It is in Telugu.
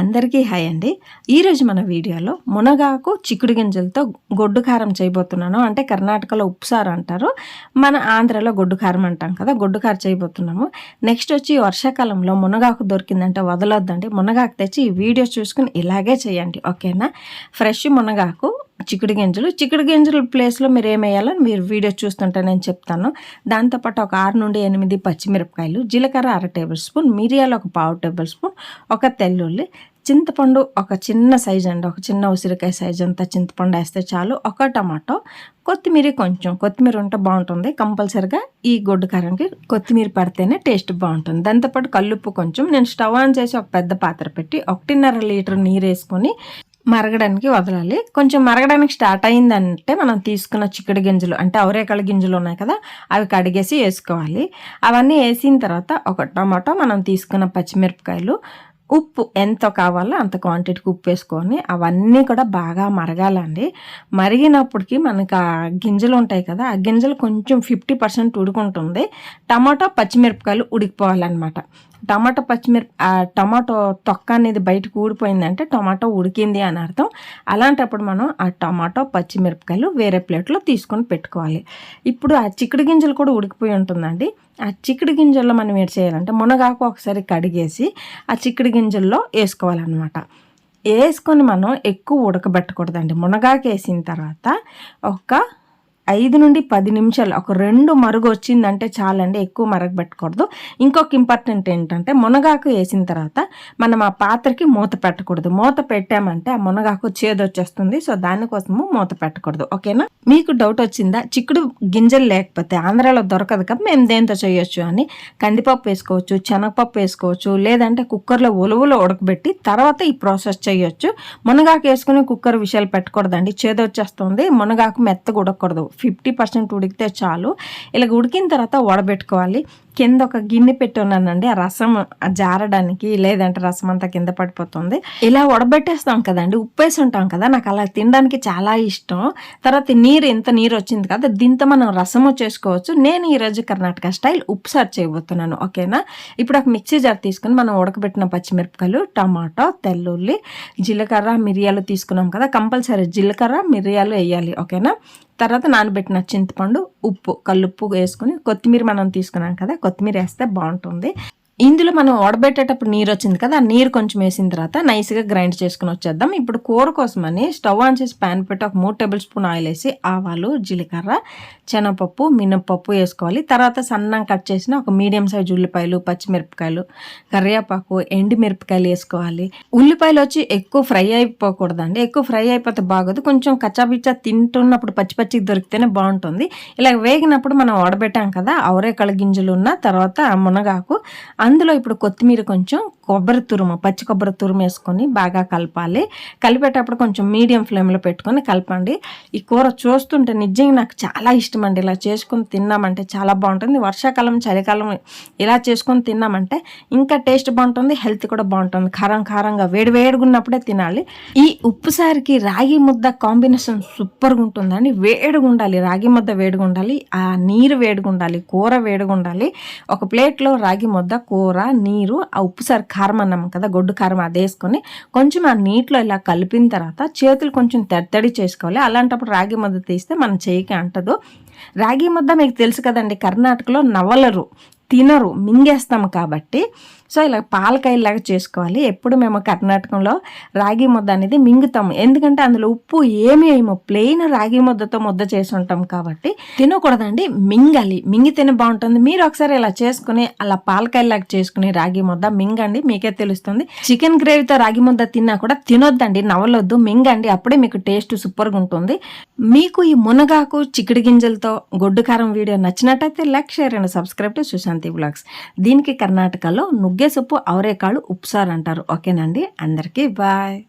అందరికీ హాయ్ అండి. ఈరోజు మన వీడియోలో మునగాకు చిక్కుడు గింజలతో గొడ్డు కారం చేయబోతున్నాను. అంటే కర్ణాటకలో ఉప్పుసారు అంటారు. మన ఆంధ్రలో గొడ్డు కారం అంటాం కదా గొడ్డు కారం చేయబోతున్నాము. నెక్స్ట్ వచ్చి వర్షాకాలంలో మునగాకు దొరికిందంటే వదలొద్దండి. మునగాకు తెచ్చి ఈ వీడియో చూసుకుని ఇలాగే చేయండి. ఓకేనా? ఫ్రెష్ మునగాకు చిక్కుడు గింజలు. చిక్కుడు గింజల ప్లేస్లో మీరు ఏమేయాలో మీరు వీడియో చూస్తుంటే నేను చెప్తాను. దాంతోపాటు ఒక ఆరు నుండి ఎనిమిది పచ్చిమిరపకాయలు జీలకర్ర అర టేబుల్ స్పూన్ మిరియాలు ఒక పావు టేబుల్ స్పూన్ ఒక తెల్లుల్లి చింతపండు ఒక చిన్న సైజ్ అండి. ఒక చిన్న ఉసిరికాయ సైజ్ అంతా చింతపండు వేస్తే చాలు. ఒక టమాటో కొత్తిమీర కొంచెం. కొత్తిమీర ఉంటే బాగుంటుంది. కంపల్సరిగా ఈ గొడ్డు కారంకి కొత్తిమీర పడితేనే టేస్ట్ బాగుంటుంది. దాంతోపాటు కల్లుప్పు కొంచెం. నేను స్టవ్ ఆన్ చేసి ఒక పెద్ద పాత్ర పెట్టి ఒకటిన్నర లీటర్ నీరు వేసుకొని మరగడానికి వదలాలి. కొంచెం మరగడానికి స్టార్ట్ అయిందంటే మనం తీసుకున్న చిక్కడి గింజలు అంటే అవరేకాళ్ళ గింజలు ఉన్నాయి కదా అవి కడిగేసి వేసుకోవాలి. అవన్నీ వేసిన తర్వాత ఒక టమాటో మనం తీసుకున్న పచ్చిమిరపకాయలు ఉప్పు ఎంత కావాలో అంత క్వాంటిటీకి ఉప్పు వేసుకొని అవన్నీ కూడా బాగా మరగాలండి. మరిగినప్పటికి మనకు ఆ గింజలు ఉంటాయి కదా ఆ గింజలు కొంచెం ఫిఫ్టీ పర్సెంట్ ఉడుకుంటుంది. టమాటో పచ్చిమిరపకాయలు ఉడికిపోవాలన్నమాట. టమాటో పచ్చిమిరప ఆ టమాటో తొక్క అనేది బయటకు ఊడిపోయిందంటే టమాటో ఉడికింది అని అర్థం. అలాంటప్పుడు మనం ఆ టమాటో పచ్చిమిరపకాయలు వేరే ప్లేట్లో తీసుకొని పెట్టుకోవాలి. ఇప్పుడు ఆ చిక్కుడు గింజలు కూడా ఉడికిపోయి ఉంటుందండి. ఆ చిక్కుడు గింజల్లో మనం ఏం చేయాలంటే మునగాకు ఒకసారి కడిగేసి ఆ చిక్కుడు గింజల్లో వేసుకోవాలన్నమాట. వేసుకొని మనం ఎక్కువ ఉడకబెట్టకూడదండి. మునగాకు వేసిన తర్వాత ఒక ఐదు నుండి పది నిమిషాలు ఒక రెండు మరుగు వచ్చిందంటే చాలండి ఎక్కువ మరగబెట్టకూడదు ఇంకొక ఇంపార్టెంట్ ఏంటంటే మునగాకు వేసిన తర్వాత మనం ఆ పాత్రకి మూత పెట్టకూడదు. మూత పెట్టామంటే ఆ మునగాకు చేదొచ్చేస్తుంది సో దానికోసము మూత పెట్టకూడదు. ఓకేనా? మీకు డౌట్ వచ్చిందా? చిక్కుడు గింజలు లేకపోతే ఆంధ్రాలో దొరకదు కదా మేము దేంతో చేయొచ్చు అని కందిపప్పు వేసుకోవచ్చు శనగపప్పు వేసుకోవచ్చు లేదంటే కుక్కర్లో ఉలువలో ఉడకబెట్టి తర్వాత ఈ ప్రాసెస్ చేయొచ్చు. మునగాకు వేసుకుని కుక్కర్ విషయాలు పెట్టకూడదండి చేదొచ్చేస్తుంది మునగాకు మెత్తగా ఉడకూడదు ఫిఫ్టీ పర్సెంట్ ఉడికితే చాలు. ఇలా ఉడికిన తర్వాత వడబెట్టుకోవాలి. కింద ఒక గిన్నె పెట్టి ఉన్నానండి ఆ రసం జారడానికి లేదంటే రసం అంతా కింద పడిపోతుంది. ఇలా ఉడబెట్టేస్తాం కదండి. ఉప్పేసి ఉంటాం కదా. నాకు అలా తినడానికి చాలా ఇష్టం. తర్వాత నీరు ఎంత నీరు వచ్చింది కదా దీంతో మనం రసము చేసుకోవచ్చు. నేను ఈరోజు కర్ణాటక స్టైల్ ఉప్పు సార్ చేయబోతున్నాను. ఓకేనా? ఇప్పుడు ఒక మిక్సీ జార్ తీసుకుని మనం ఉడకబెట్టిన పచ్చిమిరపకాయలు టమాటో తెల్లుల్లి జీలకర్ర మిరియాలు తీసుకున్నాం కదా. కంపల్సరీ జీలకర్ర మిరియాలు వేయాలి. ఓకేనా? తర్వాత నానబెట్టిన చింతపండు ఉప్పు కల్లుప్పు వేసుకుని కొత్తిమీర మనం తీసుకున్నాం కదా కొత్తిమీర వేస్తే బాగుంటుంది. ఇందులో మనం వడబెట్టేటప్పుడు నీరు వచ్చింది కదా ఆ నీరు కొంచెం వేసిన తర్వాత నైస్గా గ్రైండ్ చేసుకుని వచ్చేద్దాం. ఇప్పుడు కూర కోసమని స్టవ్ ఆన్ చేసి ప్యాన్ పెట్టి ఒక మూడు టేబుల్ స్పూన్ ఆయిల్ వేసి ఆవాలు జీలకర్ర శనగపప్పు మినప్పప్పు వేసుకోవాలి. తర్వాత సన్నం కట్ చేసిన ఒక మీడియం సైజ్ ఉల్లిపాయలు పచ్చిమిరపకాయలు కరివేపాకు ఎండి మిరపకాయలు వేసుకోవాలి. ఉల్లిపాయలు వచ్చి ఎక్కువ ఫ్రై అయిపోకూడదండి. ఎక్కువ ఫ్రై అయిపోతే బాగోదు. కొంచెం కచ్చాపిచ్చా తింటున్నప్పుడు పచ్చి పచ్చికి దొరికితేనే బాగుంటుంది. ఇలా వేగినప్పుడు మనం వడబెట్టాం కదా అవరేకళ గింజలు ఉన్న తర్వాత మునగాకు అందులో ఇప్పుడు కొత్తిమీర కొంచెం కొబ్బరి తురుము పచ్చి కొబ్బరి తురుము వేసుకొని బాగా కలపాలి. కలిపేటప్పుడు కొంచెం మీడియం ఫ్లేమ్లో పెట్టుకొని కలపండి. ఈ కూర చూస్తుంటే నిజంగా నాకు చాలా ఇష్టం అండి ఇలా చేసుకొని తిన్నామంటే చాలా బాగుంటుంది. వర్షాకాలం చలికాలం ఇలా చేసుకొని తిన్నామంటే ఇంకా టేస్ట్ బాగుంటుంది హెల్త్ కూడా బాగుంటుంది. కారం కారంగా వేడి వేడిగా ఉన్నప్పుడే తినాలి. ఈ ఉప్పుసారికి రాగి ముద్ద కాంబినేషన్ సూపర్గా ఉంటుందండి. వేడిగా ఉండాలి. రాగి ముద్ద వేడిగా ఉండాలి. ఆ నీరు వేడిగా ఉండాలి. కూర వేడిగా ఉండాలి. ఒక ప్లేట్లో రాగి ముద్ద కూర కూర నీరు ఆ ఉప్పు సారి కారం అన్నాం కదా గొడ్డు కారం అది వేసుకొని కొంచెం ఆ నీటిలో ఇలా కలిపిన తర్వాత చేతులు కొంచెం తెత్తడి చేసుకోవాలి. అలాంటప్పుడు రాగి ముద్ద తీస్తే మనం చేయికి అంటదు. రాగి ముద్ద మీకు తెలుసు కదండి కర్ణాటకలో నవలరు. తినరు మింగేస్తాం కాబట్టి. సో ఇలా పాలకాయలాగా చేసుకోవాలి. ఎప్పుడు మేము కర్ణాటకంలో రాగి ముద్ద అనేది మింగుతాము. ఎందుకంటే అందులో ఉప్పు ఏమి ఏమో ప్లెయిన్ రాగి ముద్దతో ముద్ద చేసి ఉంటాం కాబట్టి తినకూడదండి. మింగాలి. మింగితేనే బాగుంటుంది. మీరు ఒకసారి ఇలా చేసుకుని అలా పాలకాయలాగా చేసుకుని రాగి ముద్ద మింగండి. మీకే తెలుస్తుంది. చికెన్ గ్రేవీతో రాగి ముద్ద తిన్నా కూడా తినొద్దండి. నవలొద్దు మింగండి. అప్పుడే మీకు టేస్ట్ సూపర్గా ఉంటుంది. మీకు ఈ మునగాకు చిక్కుడు గింజలతో గొడ్డు కారం వీడియో నచ్చినట్టయితే like share and subscribe to blogs. దీనికి కర్ణాటకలో నుగ్గు నుగ్గే సొప్పు అవరేకాಳು ఉప్సార్ అంటారు. ఓకేనండి. అందరికీ బాయ్.